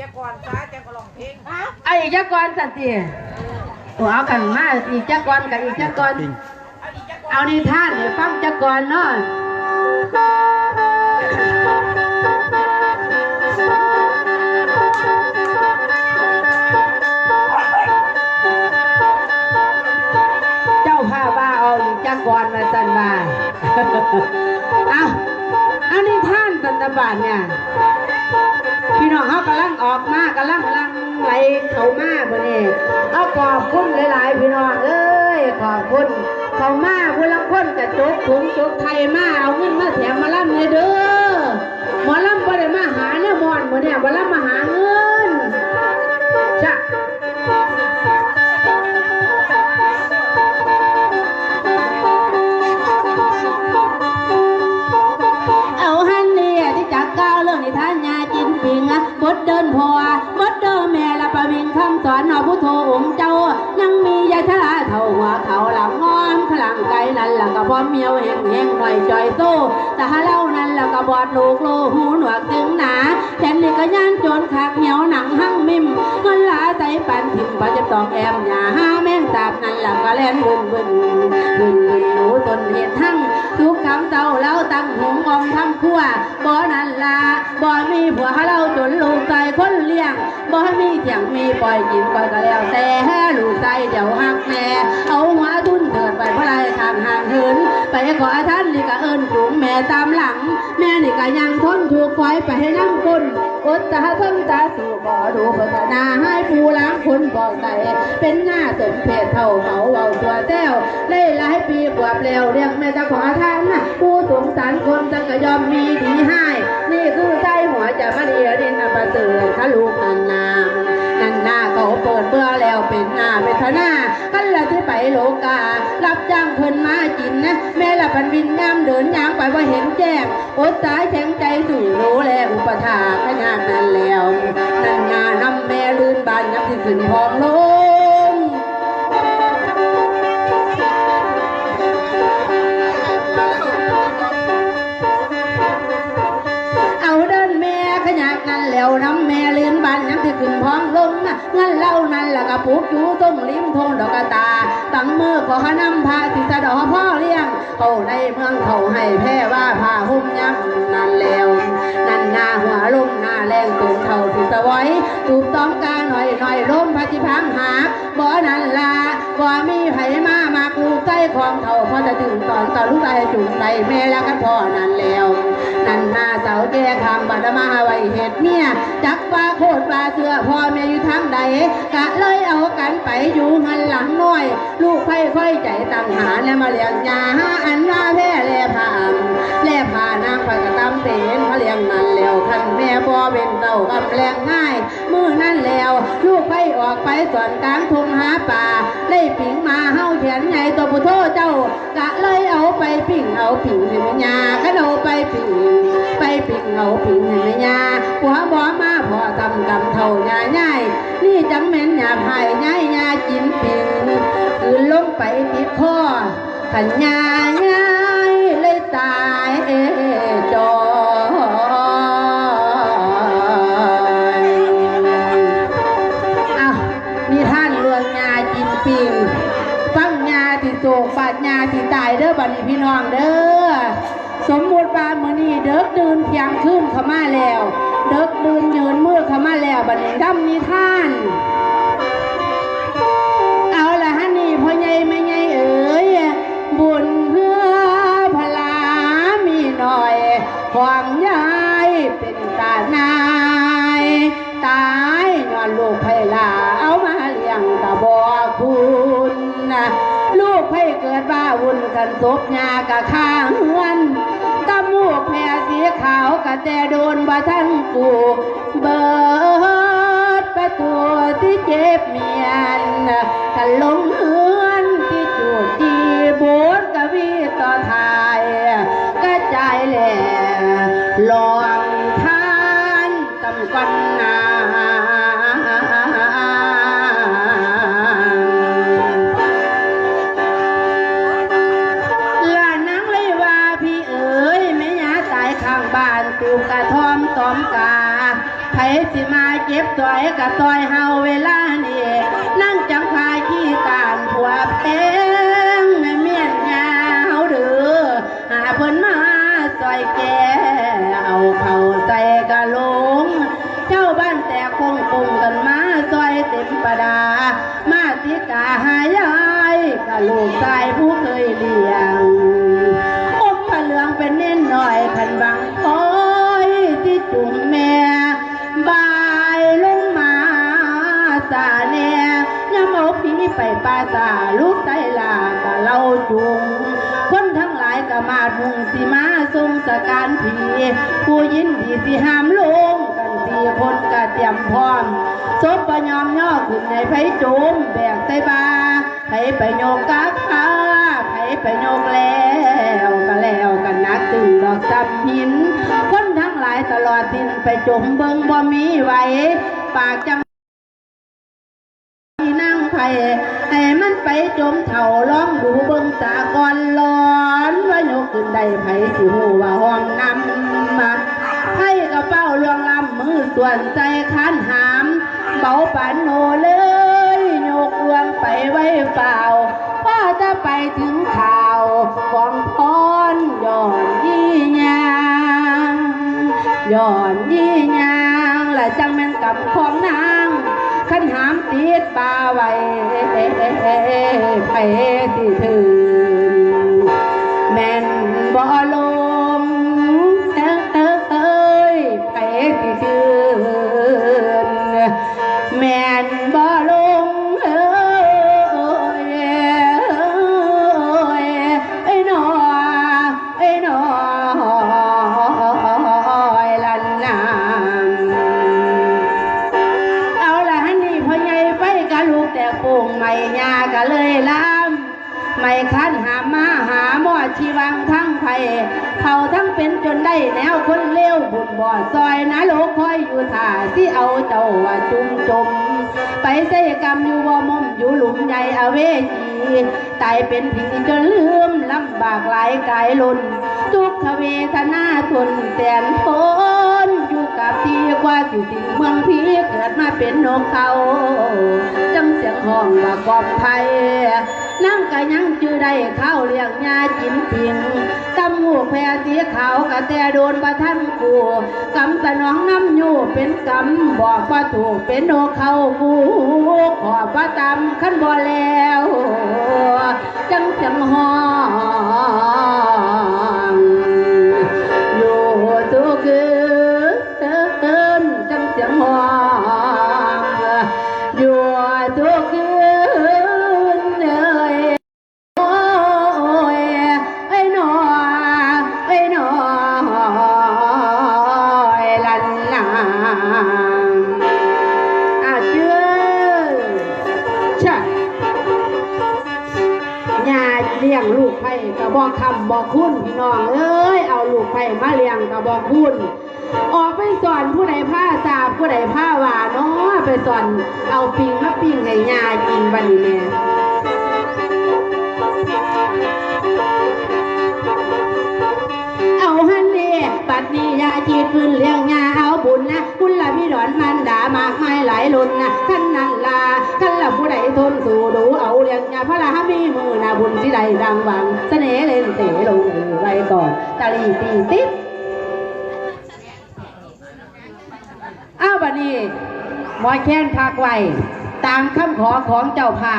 จะก่อนซาจะก็ลองเพลงไอ้อีกจักกอนสันติโอ้เอากันมาอีกจักกอนกับอีกจักกอนเอาอีกจะก่อนเอานิทานให้ฟังจักกอนเนาะเจ้าพาบ้าเอาอีกจักกอนมาสันมาเอาเอานิทานสันตบานเนี่ยพี่ น้องเขากำลังออกมากำลังลังไหลเขามาบ่นี่เอาขอบคุณหลาย ๆ พี่น้องเอ้ยขอบคุณเขามาผู้ลังคนกระจกถุงจกไทยมาเอาเงินมาแถมมาล่ำเลยเด้อหมอล่ำบ่ได้มาหาเนี่ยมอนบ่เนี่ยบ่ล่ำมาหาเงิน ไกลนั่นละก็พอมเมียวแห้งแห้งหน่อยจอยโซ่แต่ถ้าเล่านั้นละก็บอดลูกโลหูหนวกตึงหนาแขนนี่ก็ย่านโจนขากเหี่ยวหนังหั่งมิมเงินลาใจปันถิ่มบ่จะตองแอมหยาห้าแม่งตาบนั้นละก็แล่นบึนบึนบึนบึนหนูตนเห็ดท่า ทำเต้าแล้วตั้งหงออมทำขั้วบ่นั่นละบ่มีผัวเราจนลูกใจคนเลี้ยงบ่มีเถียงมีปล่อยกินปล่อยก็แล้วแต่ลูกใจเดี๋ยวหักแม่เอาหัวทุนเถิดไปเพราะไรทางห่างเหินไปขอท่านลีกะเอิ้นจูงแม่ตามหลังแม่นี่ก็ยังทนถูกคอยไปให้นั่งก้นอดตาทนตาสู่บ่ดูพัฒนาให้ผู้ล้างคนบอกใจเป็นหน้าสมเพศเท่าเขาเว้าตัวแต้วได้หลายปีกว่าเปลวเรียกแม่จะขอทานน่ะผู้สงสารคนจังก็ยอมมีดีให้นี่คือใจหัวจะมาเรียดินอปเตือนขลูกนันนานันหน้าเขาเปิดเบื่อแล้วเป็นหน้าเป็นทนา โลกา รับจ้างเพิ่นมากินนะแม่ละพันวินยามเดินยางไปว่าเห็นแจ้งอดตายแข็งใจสู่รู้แลอุปถาขยานนั้นแล้วนั่นงานำแม่ลื่นบานยับที่ขึ้นพองลงเอาเดินแม่ขยักนั่นแล้วน้ำแม่ลียนบานยังที่ขึ้นพองล งั้นเล่านั่นละกะปุกอยู่ตรงริมทงดอกกะตา ตั้งมือก็หานำพาติสะดอพ่อเลี้ยงเขาในเมืองเขาให้แพ้ว่าผ้าหุ้มยังนั่นแล้วนั่นหน้าหัวลมหน้าแรงตุ่มเขาสิสะไว้ตูบต้องกาหน่อยหน่อยลมพัดที่พังหาบ่นั่นละบ่มีไผมามากลูกใจของเขาพอจะถึงตอนตอนลูกใจจุ่มใจแม่แล้วกันพ่อนั่นแล้ว นั่นหน้าเสาแก่คำบัดมาไว้เห็ดเนี่ยจักปลาโคตรปลาเสือพ่อแม่อยู่ทางใดกะเลยเอากันไปอยู่หันหลังน้อย ลูกค่อยๆใจตั้งหาแล้วมาเลี้ยงยาหาอันว่าแพ้แล่พามแล่พานางไปกระตำเตนเขาเลี้ยงนั่นแล้วคันแม่บ่เป็นเต่ากำแรงง่ายมือนั่นแล้ว ลูกไปออกไปสวนกลางทุงหาป่าได้ปิงมาเฮาเขียนใหญ่ตัวพุทโธเจ้ากะเลยเอาไปปิ่งเอาปิ่งให้แม่ยาก็เอาไปปิ่งไปปิ่งเอาปิ่งให้แม่ยาหัวบ่มาพอทำกำเท่ายาใหญ่นี่จังแม่นยาไผ่ยายยากินปิ่งคืนลงไปติดคอขันยาใหญ่เลยตายเอจอ บัดนี้ดำมีท่าน เอาละฮะนี่พ่อใหญ่แม่ใหญ่เอ๋ยบุญเพื่อพลามีหน่อยความยายเป็นตานาย ตายย้อนลูกไผ่ลาเอามาเลี้ยงกะบอคุณลูกไผ่เกิดว่าวุ่นกันศพยากะข้างเฮือน ขาวกะแต่โดนบ่ทันกูเบิดประตูที่เจ็บเมียนกันลงเฮือ บต่อยกะซอยเฮาเวลา สการผีผู้ยินดีสิหามลงกันสี่คนก็เตรียมพร้อมศพปยอมย่อขึ้นในไผโจมแบกใส่บาไผไปโยกกาขาไผไปโยกแล้วก็แล้วกันนักตึงดอกจับหิน คนทั้งหลายตลอดทิ้นไปจมเบิงบ่มีไหวปากจัง ไผ่ให้มันไปจมเถ่าร้องดูเบิ่งตาก่อนร้อนว่ายกขึ้นได้ไผสิหูว่าห้องนำมาไผ่กระเป้าลวงลำมือส่วนใจคันหามเบาปานโนเลยยกลวงไปไว้เปล่าพ่อจะไปถึงข่าวของพรย้อนยี่ยางย้อนยี่ยางและจังแม่นกับของ ปลาไว้ไปที่ถือ ไม่คันหามาหาหมอชีวังทั้งไผ่เผาทั้งเป็นจนได้แนวคนเลี้ยวบุญบ่อซอยนะโลคอยอยู่ท่าที่เอาเจ้าว่าจุ่มจม ไปใส่กรรมอยู่บ่มมอยู่หลุมใหญ่อเวจีตายเป็นผีจนลืมลำบากหลายกายลุนทุกขเวทนาทนแสนทนอยู่กับที่กว่าสิสิเมืองพีเกิดมาเป็นนกเขา จังเสียงห้องว่ากอบไทย นั่งกะยังจือได้ข้าวเลี้ยงยาจิ้มจิงตำหูแพรสีขาวกะแต่โดนประทันกูกำสนองน้ำอยู่เป็นกำบอกว่าถูกเป็นนกเขากูขอบว่าตำขั้นบ่แล้ว จังจังหอ อาเจือชะยาเลี้ยงลูกไผ่กระบอกคำบอกคุณพี่น้องเอ้ยเอาลูกไผ่มาเลี้ยงกระบอกคุณออกไปสอนผู้ใดผ้าสาบผู้ใดผ้าหวานเนาะไปสอนเอาปิงมาปิงให้ยากินบัดนแม่เอาฮันเน่ปัดนี้ยาจีดพื้นเลี้ยงยา ละพี่ดอนมันด่ามากมายหลายลุนนะท่านนั่นลาขันละผู้ใดทนสู่ดูเอาเรียงยาพระรามีมือนาบุญที่ใดดังหวังเสน่ห์เล่นเตะลงไว้ก่อนตาลีตีติดอ้าวบันนี้หมอแค้นพักไว้ตามคำขอของเจ้าภาพ